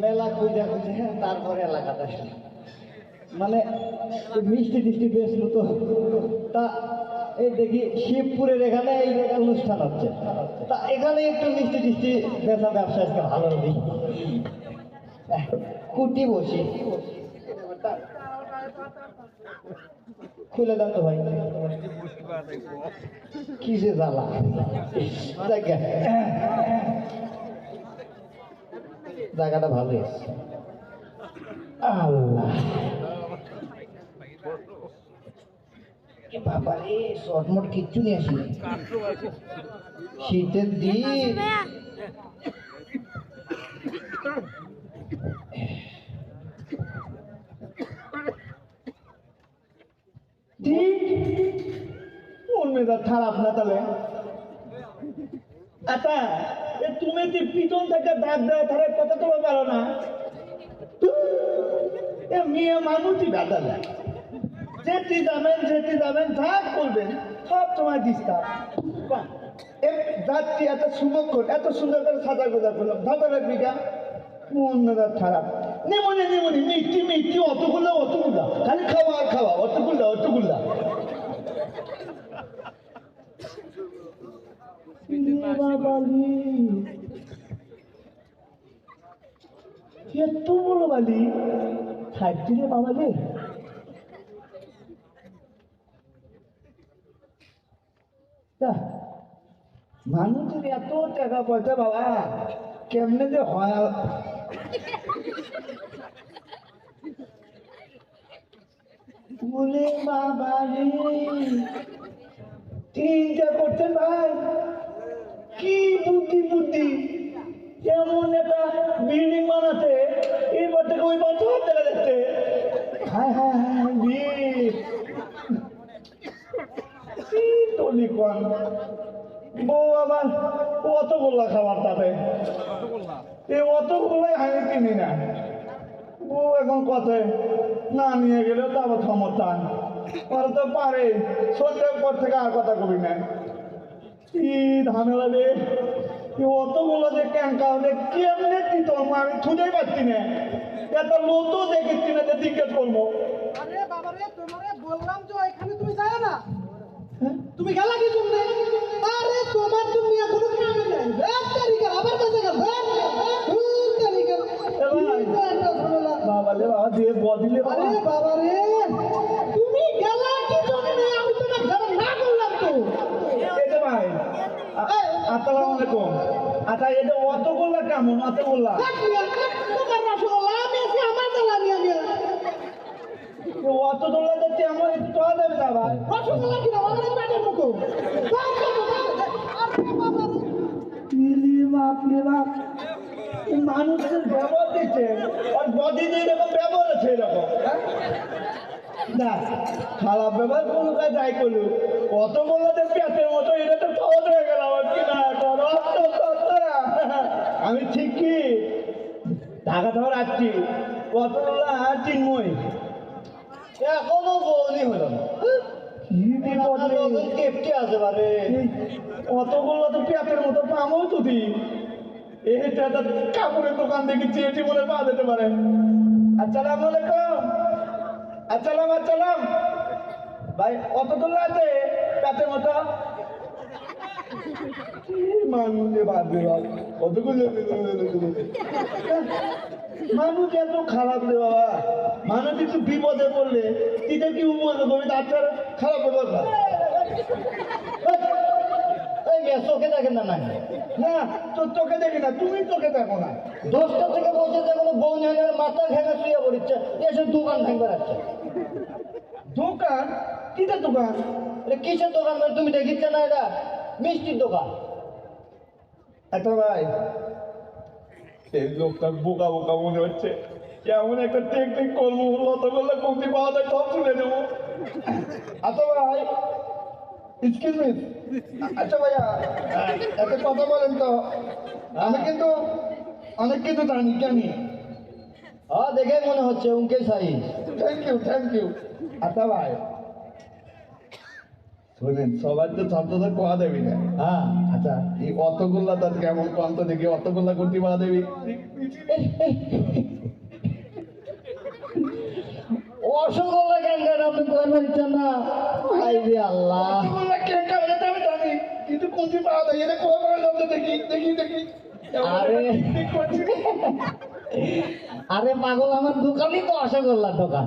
মেলা খুঁজে খুঁজে তারপরে এলাকাটা আসলাম। মানে মিষ্টি টিষ্টি বেসলো তো তা এই দেখি শিবপুরের এখানে এই অনুষ্ঠান হচ্ছে। তা এখানে একটু মিষ্টি টিষ্টি বেচা ব্যবসা ভালো আহ, কুটি বসি। খুলে দেন তো ভাই। কি যে জ্বালা। জায়গাটা ভালো আল্লাহ। বাবা কিচ্ছু নিয়ে আসি শীতের দিন। খারাপ না তাহলে? আচ্ছা তুমি যে পিছন থেকে কথা তো পারো না। এ মেয়ে মানুষই সময় ডিস্টার্ব যাচ্ছি এত সুন্দর এত সুন্দর করে সাদা গোজা করলাম ধাপা রাখবি গা। মেয়েটা খারাপ। নেমনি নেমনি মিষ্টি মিষ্টি, অতগুলো, অতগুলা। খালি খাওয়া খাওয়া, অতগুলা অতগুলা। বাবালি এত বড় বালি। খাইছি রে বাবালি মানুষের এত টাকা পয়সা বাবা, কেমনে যে হয়? বলে বাবা রে চিন্তা করছেন ভাই কি বুদ্ধি বুদ্ধি এমন একটা বিল্ডিং বানাতে এইবার থেকে ওই বছর দেখা যাচ্ছে হ্যাঁ হ্যাঁ হ্যাঁ বিট টলি কন বউ আবার অত গোল্লা খাবার তাতে এই অত গোল্লাই আমি কিনি না বউ এখন কথায় না নিয়ে গেলেও আবার ওরা তো পারে সন্ধ্যের পর থেকে আর কথা কবি না। কি ঝামেলা রে অতগুলো যে ক্যাঙ্কা হলে কেমনে দিত আমি খুঁজেই পাচ্ছি না। এত লোতো দেখেছি না যে জিজ্ঞেস করব। আরে বাবা রে তোমারে বললাম যে এখানে তুমি যাও না। তুমি গেলা কি তুমি? আরে তোমার তুমি এখনও কাম নাই। এক তারিখে আবার কাছে গেল। বাবা রে বাবা দিয়ে বদিলে আরে বাবা রে তুমি গেলা কি জন্য আমি তোমার ঘরে না করলাম তো এটা ভাই আসসালামু আলাইকুম এটা অত বললা কেমন অত বললা নিয়ে অত দোল্লা যাচ্ছে আমার একটু এই মানুষের ব্যবহার দিচ্ছে আর বডি এরকম ব্যবহার আছে এরকম হ্যাঁ? না, খারাপ ব্যবহার কোনো কাজ যাই করলু কত বললাদের পেটের মতো, এটা তো সহজ হয়ে গেল আমার কি না করো আমি ঠিক কি ঢাকা ধর আসছি কত বললা চিন্ময় এখনও বৌনি হলো না। কেপটি আছে বারে। অতগুলো তো মতো পামও তো দি এটা কাপড়ের দোকান মনে পা পারে। আসসালাম আলাইকুম। আসসালাম আসসালাম। ভাই অত দূর আছে মতো। মানুষ এত খারাপ রে বাবা। মানুষ একটু বিপদে পড়লে তিতে কি উপরে করবে তার খারাপ দেখেন না না চোখে দেখি না, তুমি চোখে দেখো না। দশটা থেকে বসে দেখো বউ মাথা ভেঙে শুয়ে পড়ছে, এসে দোকান ভেঙে রাখছে দোকান? কিসের দোকান? কিসের দোকান? তুমি দেখিচ্ছে না এটা? মিষ্টির দোকান। একটা ভাই এই লোকটা বোকা বোকা মনে হচ্ছে। কেমন একটা টেকনিক করব লত করলে কমতি পাওয়া যায় সব শুনে নেব। আচ্ছা ভাই এক্সকিউজ মি আচ্ছা ভাইয়া একটা কথা বলেন তো। আমি কিন্তু অনেক কিছু জানি জানি। হ্যাঁ দেখে মনে হচ্ছে উনকে size. Thank you thank you আচ্ছা ভাই শোনেন সবার তো ছাত্রদের কোয়া দেবি না। হ্যাঁ আচ্ছা এই অতগুলা তার কেমন কন্ত দেখি অতগুলা করতে পারা দেবি অসংখ্য ক্যান্ডেট আপনি করবেন ইচ্ছা না? আই রে আল্লাহ। অতগুলা কে কারণে আমি জানি কিন্তু কোনটি পাওয়া যায়? এটা কোয়া পাওয়া দেখি দেখি দেখি। আরে। আরে পাগল আমার দোকানই তো রসগোল্লার দোকান।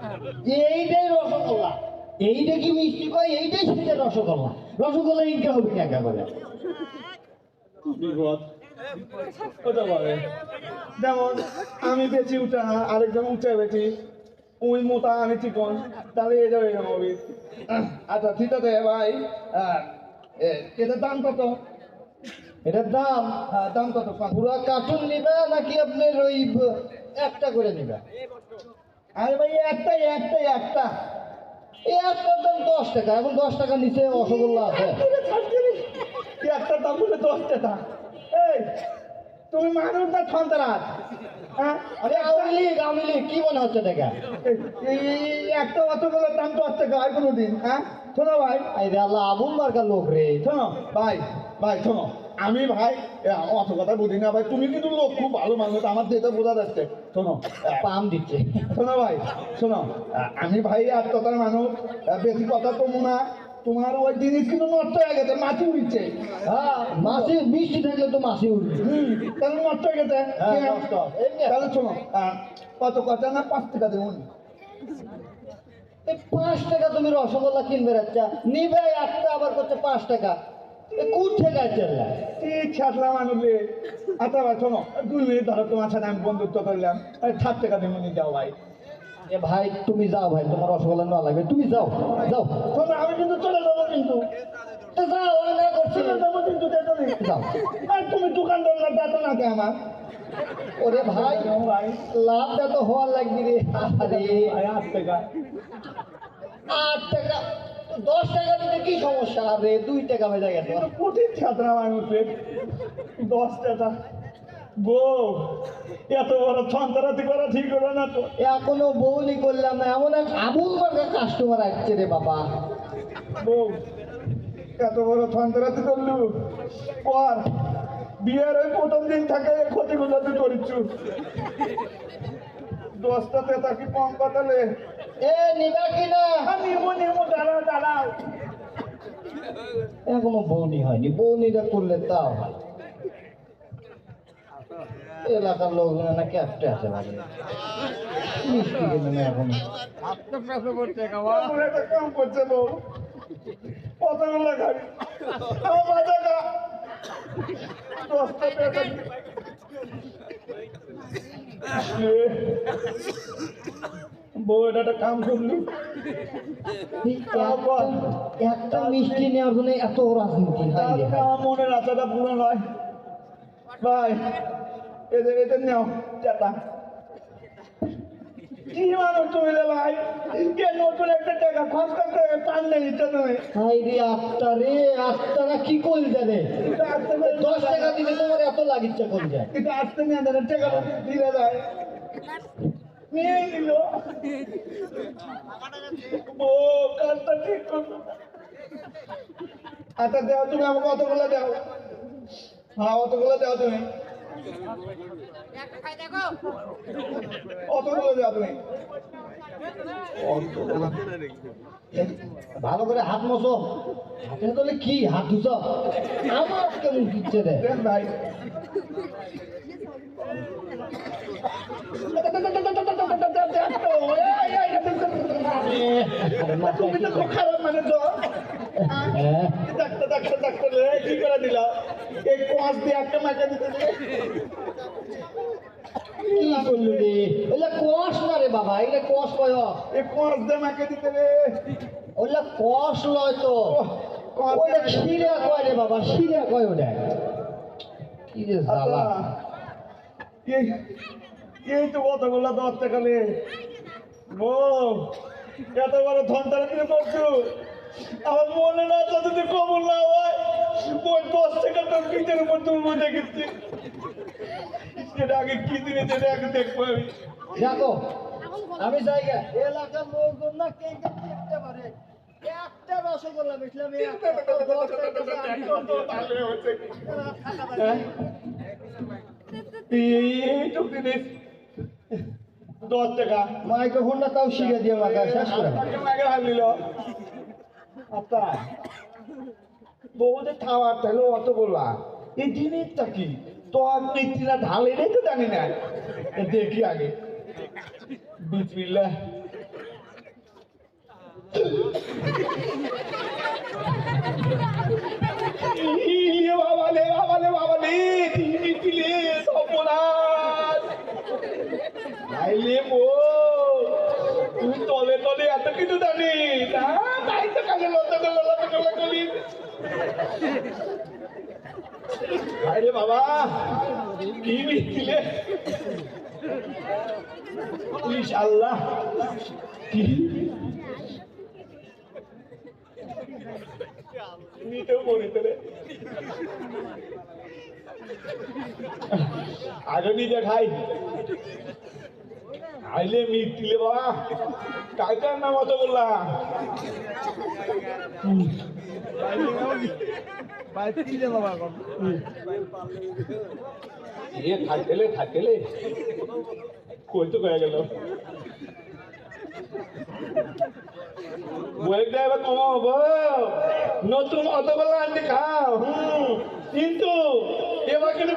এইটাই রসগোল্লা এইটা কি মিষ্টি কয়? এইটাই সেটা রসগোল্লা। রসগোল্লা ইনকা হবে কেন করে? যেমন আমি বেশি উঠা আরেকজন উঠে বেশি ওই মোটা আমি চিকন। তাহলে এটা যাব হবে। আচ্ছা ঠিক আছে ভাই। আহ, এ- এটার দাম কত? এটার দাম দাম কত? পুরা কার্টুন নিবে নাকি আপনার ওই একটা করে নিবে? আরে ভাই একটাই একটাই একটা। এই একটার দাম দশ টাকা এখন দশ টাকা নিচে রসগোল্লা আছে। একটা দাম বলে দশ টাকা। এই তুমি মানুষ না সন্তানাথ হ্যাঁ? আরে আওয়ামী লীগ আওয়ামী লীগ কি মনে হচ্ছে একটা অতগুলো দাম দশ টাকা হয় কোনো দিন হ্যাঁ? শোনো ভাই। আল্লাহ মার্কা লোক রে। শোনো ভাই ভাই শোনো। আমি ভাই অত কথা বুঝি না ভাই তুমি কিন্তু লোক খুব ভালো মানুষ আমার যেটা বোঝা যাচ্ছে। শোনো পাম দিচ্ছে। শোনো ভাই শোনো আমি ভাই আত্মতার মানুষ বেশি কথা কমু না। তোমার ওই জিনিস কিন্তু নষ্ট হয়ে গেছে মাছি উঠছে হ্যাঁ মাসি মিষ্টি থাকলে তো মাছি হুম তাহলে নষ্ট হয়ে গেছে। হ্যাঁ। তাহলে শোনো কত কথা না পাঁচ টাকা এই পাঁচ টাকা তুমি রসগোল্লা কিনবে রাচ্চা নিবে একটা আবার করছে পাঁচ টাকা। ঠিক ছাড়লা মানুষ। আচ্ছা ভাই শোনো দুই মিনিট ধরো তোমার সাথে আমি বন্ধুত্ব করলাম। সাত টাকা দেবুন যাও ভাই। এ ভাই তুমি যাও ভাই তোমার রসগোল্লা না লাগবে। তুমি যাও যাও। শোনো আমি কিন্তু চলে যাব কিন্তু। যাও আমি না করছি। যাব কিন্তু যাও। আর তুমি দোকানদার না কে আমার? ওরে ভাই ভাই। লাভটা তো হওয়ার লাগবে রে। আরে আট টাকা। আট টাকা দশ টাকা দিতে কি সমস্যা? আরে দুই টাকা বেজে গেছে কঠিন ছাত্রা মানুষের দশ টাকা বউ এত বড় সন্তানাতি করা ঠিক হলো না তো। এখনও বউনি করলাম না এমন এক আবুল কাস্টমার আসছে রে বাবা। বউ এত বড় সন্তানাতি করলু? পর বিয়ের ওই প্রথম দিন থাকে এই ক্ষতিগুলো তুই করিচ্ছু। দশটা তেতা কি কম পাতালে এ নিবা কিনা নিমো নিমো দাঁড়াও দাঁড়াও। এখনও বৌনি হয়নি। বৌনিটা করলে তাও হয়। এলাকার লোকজন না ক্যাপটে আছে বাড়ি মিষ্টি কিনে না এখন। আমার কাম করছে বউ এটা একটা কাম করলি? একটা- মিষ্টি নেওয়ার জন্য এত রাজনীতি মনের আশাটা পূরণ হয়। ভাই এদের এদের নেও কি মানুষ তুমি ভাই? কে নতুন একটা টাকা খরচ করতে টান নেই ইচ্ছা নয়। হাই রে আটটা রে আটটা কি করল জানে? দশ টাকা দিলে তোমার এত লাগিচ্ছে কোন যায় এটা আসতে নিয়ে টাকা দিলে যায়। আচ্ছা দেও তুমি আমাকে অতগুলো দাও হ্যাঁ অতগুলো দাও তুমি অতগুলো দাও তুমি ভালো করে হাত মশো হাতে তোলে কি হাত ধুছ আমার কেমন দিচ্ছে রে ভাই তুমি তো খুব খারাপ মানে তো ডাক্তার ডাক্তার ডাক্তার কি করে দিলা এই কোয়াশ দিয়ে একটা মাইকা দিতে কি করলি রে ওইলা কষ না রে বাবা এটা কষ কয় এ কোর্স দে মাকে দিতে রে ওইলা কষ লয় তো ওইটা শিরা কয় রে বাবা শিরা কয় ওটা কি? রে জ্বালা আচ্ছা এই তো কতগুলো দশ টাকা নে ও এত বড় ধনটার কিনে করছ আমার মনে না তো যদি কবল না হয় ওই দশ টাকা তোর পিঠের উপর তুলবো দেখেছি। সেটা আগে কি দিনে যেটা আগে দেখব আমি। দেখো আমি জায়গা এলাকার লোকজন না কে দেখতে পারে একটা রসগোল্লা? এইটুক জিনিস দশ টাকা। মাইক্রোফোনটা তাও শিখে দিয়ে মাথা শেষ করে আচ্ছা বউদের খাওয়ার তাহলে অত বললা এই জিনিসটা কি? তো চিনা ঢালে রেখে জানি না। দেখি আগে। বিসমিল্লাহ। ইয়ে বাবা রে বাবা রে বাবা রে তিন পিলে সপনাথ আইলে মো, তুমি তলে তলে এত কিছু জানি। না তাই তো আরে বাবা, কি মিছিলে। ইনশাআল্লাহ। কি? নিতেও মনে করে। আগে নিজে খাই। আইলে মিটলে বাবা কাকার নাম অত বললাম এ থাকলে থাকলে কই তো কয়ে গেল বই এবার কমাবো নতুন অতগুলো আনতে খাও, হুম। কিন্তু এবার কিন্তু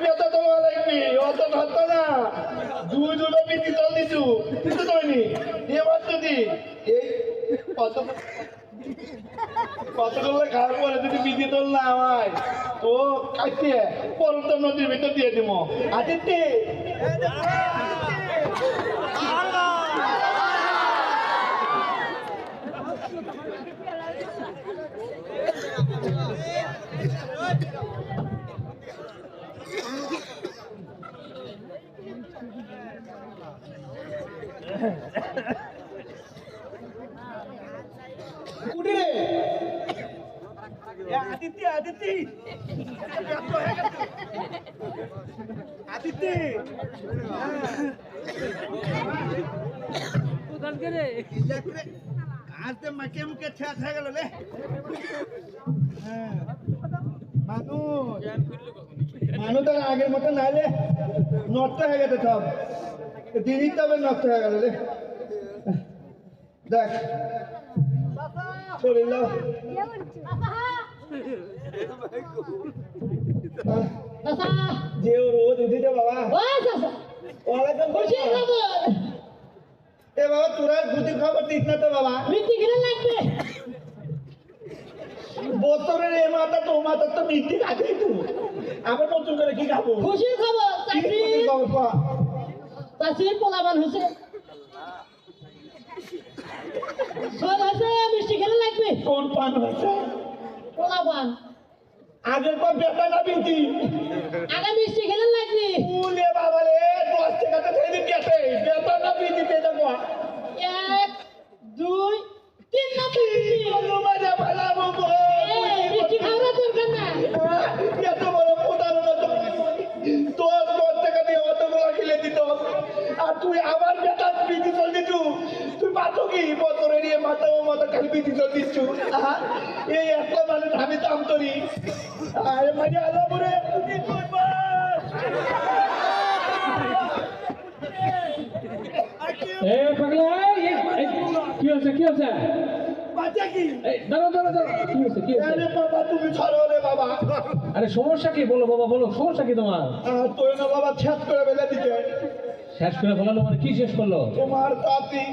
অত ধরতো না। দুই দুটো বিক্রি চল দিছু কিন্তু এবার যদি এই খাওয়ার পরে যদি বিক্রি তোল না হয় তো কাটিয়ে পরন্ত নদীর ভিতর দিয়ে দিব আদিত্যে! আদিত্য আদিত্য। আদিত্য। আজ তো মাকে মুখে ছেঁচ হয়ে গেল রে। মানুষ মানুষ তো আগের মতো নাইলে নষ্ট হয়ে গেছে সব। দিনই তবে নষ্ট হয়ে গেল রে। দেখ। শরীর যে ও রোজ উঠিতে বাবা। এ বাবা তোরা গুটি খবর দিস না তো বাবা। বছরের এ মাথা তো ও মাথা তো মিথ্যে খাতেই তো আবার নতুন করে কি খাব? খুশির খবর কি চাকরি খুশির খবর কও? চাকরির পোলাবান হয়েছে। সব আছে মিষ্টি খেলে লাগবে? কোন পান হয়েছে? পোলাবান। আগের পর বেটা না বিনতি আগে মিষ্টি খেলে লাগবে। উলে বাবা রে দশ টাকাতে থেকে গেছে বেটা না বিনতি পেয়ে যাব। এক দুই তিন নম্বর মিষ্টি। কোনো মাঝে ভালা বলব এই, মিষ্টি খাওয়ার দরকার না এত বড় প্রতারণা তো দশ দশ টাকা দিয়ে অতগুলো কিনে দিত আর তুই আবার বেটা বিধি চল দিছু তুই পাতো কি বছরে নিয়ে মাথা ও মাথা খালি বিধি চল দিচ্ছু আহা, এই একটা মানে আমি দাম তরি আরে মানে আলো বলে তুই করবা এ পাগলা এই, এই, কি হচ্ছে কি হচ্ছে বাচ্চা কি এই দাঁড়াও দাঁড়াও দাঁড়াও কি হচ্ছে কি হচ্ছে আরে বাবা তুমি ছাড়ো রে বাবা আরে সমস্যা কি বলো বাবা বলো সমস্যা কি তোমার? তোর না বাবা ছেদ করে বেলে দিতে। শেষ করে ফেলালো মানে কি শেষ করল? তোমার সাথী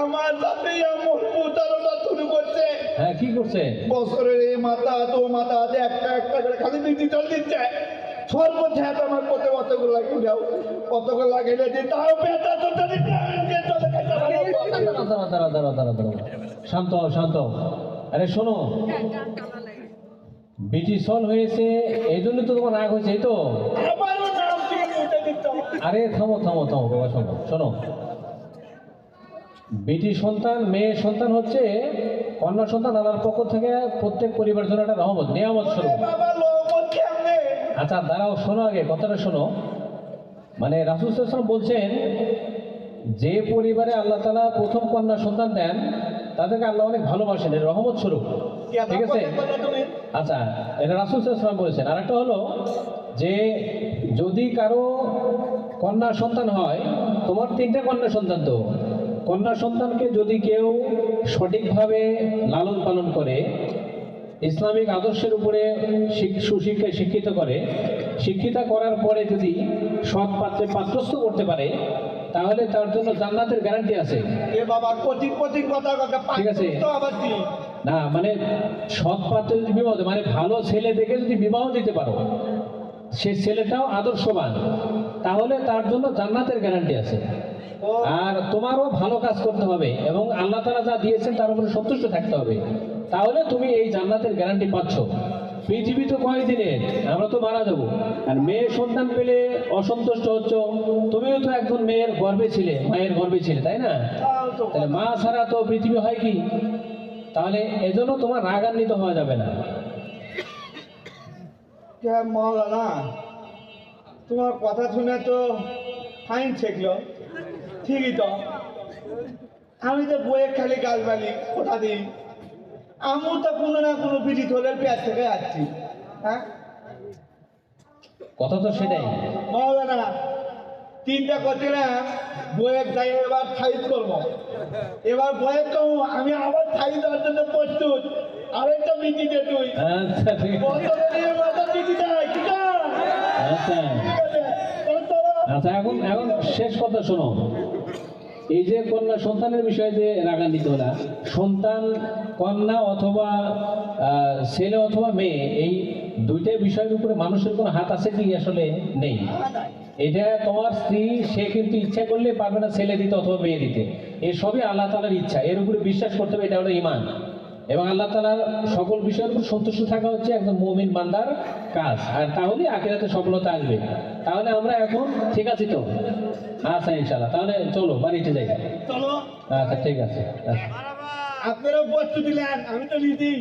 আমার সাথে এমন প্রতারণা শুরু করছে। হ্যাঁ কি করছে? বছরের এই মাথা তো মাথা আছে একটা একটা করে খালি দিচ্ছে। সর্বোচ্চ আমার কত যাও যে তাও তো দাঁড়া দাঁড়া দাঁড়া দাঁড়া শান্ত শান্ত আরে শোনো বিটি সল হয়েছে, এই জন্য তো তোমার রাগ হয়েছে তো? আরে, থামো থামো থামো, বাবা, শোনো শোনো। বেটি সন্তান মেয়ে সন্তান হচ্ছে কন্যা সন্তান, আল্লাহর পক্ষ থেকে প্রত্যেক পরিবারের জন্য একটা রহমত, নিয়ামত স্বরূপ। আচ্ছা দাঁড়াও, শোনো আগে, কথাটা শোনো। মানে রাসুল সাল্লাম বলছেন, যে পরিবারে আল্লাহ তালা প্রথম কন্যা সন্তান দেন, তাদেরকে আল্লাহ অনেক ভালোবাসেন রহমত স্বরূপ। ঠিক আছে? আচ্ছা এটা রাসুল সাল্লাম বলেছেন। আর একটা হলো যে যদি কারও কন্যা সন্তান হয় তোমার তিনটা কন্যা সন্তান তো। কন্যা সন্তানকে যদি কেউ সঠিকভাবে লালন পালন করে ইসলামিক আদর্শের উপরে শিক- সুশিক্ষায় শিক্ষিত করে শিক্ষিতা করার পরে যদি সৎ পাত্রে পাত্রস্থ করতে পারে তাহলে তার জন্য জান্নাতের গ্যারান্টি আছে। এ কথা কথা ঠিক আছে। না মানে সৎ পাত্রে যদি বিবাহ দেয়, মানে ভালো ছেলে দেখে যদি বিবাহ দিতে পারো সে ছেলেটাও আদর্শবান তাহলে তার জন্য জান্নাতের গ্যারান্টি আছে। আর তোমারও ভালো কাজ করতে হবে এবং আল্লাহ তালা যা দিয়েছেন তার উপরে সন্তুষ্ট থাকতে হবে। তাহলে তুমি এই জান্নাতের গ্যারান্টি পাচ্ছ। পৃথিবী তো কয়েকদিনের আমরা তো মারা যাব। আর মেয়ে সন্তান পেলে অসন্তুষ্ট হচ্ছ। তুমিও তো একজন মেয়ের গর্বে ছিলে মায়ের গর্বে ছিলে তাই না? তাহলে মা ছাড়া তো পৃথিবী হয় কি? তাহলে এজন্য তোমার রাগান্বিত হওয়া যাবে না। তোমার কথা শুনে তো ফাইন ঠেকলো ঠিকই তো। আমি তো বইয়ে খালি গালবালি কথা দিই। আমিও তো কোনো না কোনো পিঠি ধরে পেঁয়াজ থেকে আসছি হ্যাঁ? কথা তো সেটাই। মৌলানা তিনটা করছিলাম বইয়ের যাই এবার সাইজ করব। এবার বইয়ের তো আমি আবার সাইজ দেওয়ার জন্য প্রস্তুত। আরেকটা বিধি দে তুই। আচ্ছা আচ্ছা। আচ্ছা এখন এখন শেষ কথা শোনো। এই যে কন্যা সন্তানের বিষয়ে যে রাগান্বিত না সন্তান কন্যা অথবা ছেলে অথবা মেয়ে এই দুইটা বিষয়ের উপরে মানুষের কোনো হাত আছে কি আসলে নেই? এটা তোমার স্ত্রী সে কিন্তু ইচ্ছা করলে পারবে না ছেলে দিতে অথবা মেয়ে দিতে। এ সবই আল্লাহ তালার ইচ্ছা। এর উপরে বিশ্বাস করতে হবে এটা হলো ইমান এবং আল্লাহ তালার সকল বিষয়ের উপর সন্তুষ্ট থাকা হচ্ছে একজন মুমিন বান্দার কাজ। আর তাহলে আখিরাতে সফলতা আসবে। তাহলে আমরা এখন ঠিক আছি তো? আচ্ছা ইনশাল্লাহ তাহলে চলো বাড়িতে যাই। চলো। আচ্ছা ঠিক আছে। আচ্ছা। আপনারা বস্তু দিলেন আমি তো নিতেই।